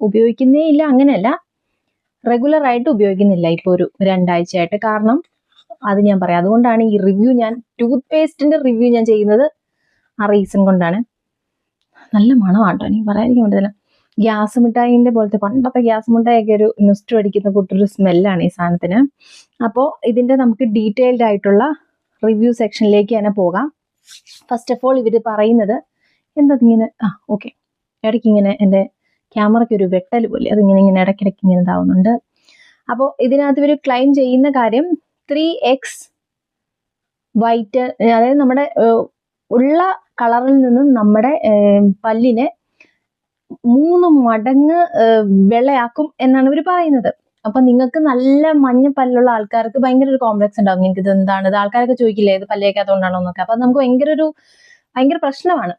ഉപയോഗിക്കുന്നേ ഇല്ല അങ്ങനെയല്ല. റെഗുലർ ആയിട്ട് ഉപയോഗിക്കുന്നില്ല ഇപ്പോൾ ഒരു രണ്ടാഴ്ചയായിട്ട്. കാരണം അത് ഞാൻ പറയാം. അതുകൊണ്ടാണ് ഈ റിവ്യൂ ഞാൻ ടൂത്ത് പേസ്റ്റിന്റെ റിവ്യൂ ഞാൻ ചെയ്യുന്നത് ആ റീസൺ കൊണ്ടാണ്. നല്ല മണമാണ് കേട്ടോ എനിക്ക് പറയാതിരിക്കാൻ പറ്റത്തില്ല. ഗ്യാസ് മിഠായിന്റെ പോലത്തെ പണ്ടത്തെ ഗ്യാസ് മിഠായിയൊക്കെ ഒരു നുസ്റ്റു അടിക്കുന്ന കൂട്ടൊരു സ്മെല്ലാണ് ഈ സാധനത്തിന്. അപ്പോൾ ഇതിന്റെ നമുക്ക് ഡീറ്റെയിൽഡ് ആയിട്ടുള്ള റിവ്യൂ സെക്ഷനിലേക്ക് തന്നെ പോകാം. ഫസ്റ്റ് ഓഫ് ഓൾ ഇവർ പറയുന്നത് എന്താ ഇങ്ങനെ ആ ഓക്കെ ഇടയ്ക്ക് ഇങ്ങനെ എന്റെ ക്യാമറയ്ക്ക് ഒരു വെട്ടൽ പോലെ അതിങ്ങനെ ഇങ്ങനെ ഇടയ്ക്കിടയ്ക്ക് ഇങ്ങനെ ഇതാവുന്നുണ്ട്. അപ്പോൾ ഇതിനകത്ത് ഇവർ ക്ലെയിം ചെയ്യുന്ന കാര്യം ത്രീ എക്സ് വൈറ്റ് അതായത് നമ്മുടെ ഉള്ള കളറിൽ നിന്നും നമ്മുടെ പല്ലിനെ മൂന്ന് മടങ്ങ് വെള്ളയാക്കും എന്നാണ് ഇവർ പറയുന്നത്. അപ്പൊ നിങ്ങൾക്ക് നല്ല മഞ്ഞ പല്ലുള്ള ആൾക്കാർക്ക് ഭയങ്കര ഒരു കോംപ്ലക്സ് ഉണ്ടാവും. നിങ്ങൾക്ക് ഇത് എന്താണ്? ഇത് ആൾക്കാരൊക്കെ ചോദിക്കില്ലേ ഇത് പല്ലേക്കാത്തതുകൊണ്ടാണോ എന്നൊക്കെ. അപ്പൊ നമുക്ക് ഭയങ്കര ഒരു ഭയങ്കര പ്രശ്നമാണ്.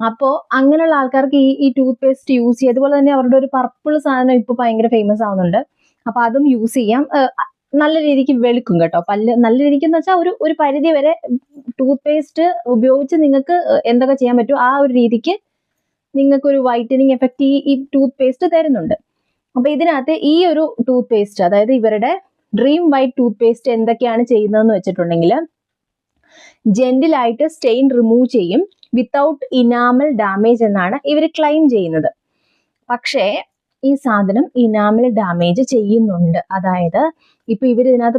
അപ്പോൾ അങ്ങനെയുള്ള ആൾക്കാർക്ക് ഈ ഈ ടൂത്ത് പേസ്റ്റ് യൂസ് ചെയ്യുക അതുപോലെ തന്നെ അവരുടെ ഒരു പർപ്പിൾ സാധനം ഇപ്പൊ ഭയങ്കര ഫേമസ് ആവുന്നുണ്ട്. അപ്പൊ അതും യൂസ് ചെയ്യാം. നല്ല രീതിക്ക് വെളുക്കും കേട്ടോ. പല്ല് നല്ല രീതിക്ക് എന്ന് വെച്ചാൽ ഒരു ഒരു പരിധി വരെ ടൂത്ത് പേസ്റ്റ് ഉപയോഗിച്ച് നിങ്ങൾക്ക് എന്തൊക്കെ ചെയ്യാൻ പറ്റുമോ ആ ഒരു രീതിക്ക് നിങ്ങൾക്ക് ഒരു വൈറ്റനിങ് എഫക്റ്റ് ഈ ഈ ടൂത്ത് പേസ്റ്റ് തരുന്നുണ്ട്. അപ്പൊ ഇതിനകത്ത് ഈ ഒരു ടൂത്ത് പേസ്റ്റ് അതായത് ഇവരുടെ ഡ്രീം വൈറ്റ് ടൂത്ത് പേസ്റ്റ് എന്തൊക്കെയാണ് ചെയ്യുന്നതെന്ന് വെച്ചിട്ടുണ്ടെങ്കിൽ ജെന്റിലായിട്ട് സ്റ്റെയിൻ റിമൂവ് ചെയ്യും വിത്തൗട്ട് ഇനാമൽ ഡാമേജ് എന്നാണ് ഇവർ ക്ലെയിം ചെയ്യുന്നത്. പക്ഷേ ഈ സാധനം ഇനാമൽ ഡാമേജ് ചെയ്യുന്നുണ്ട്. അതായത് ഇപ്പൊ ഇവർ ഇതിനകത്ത്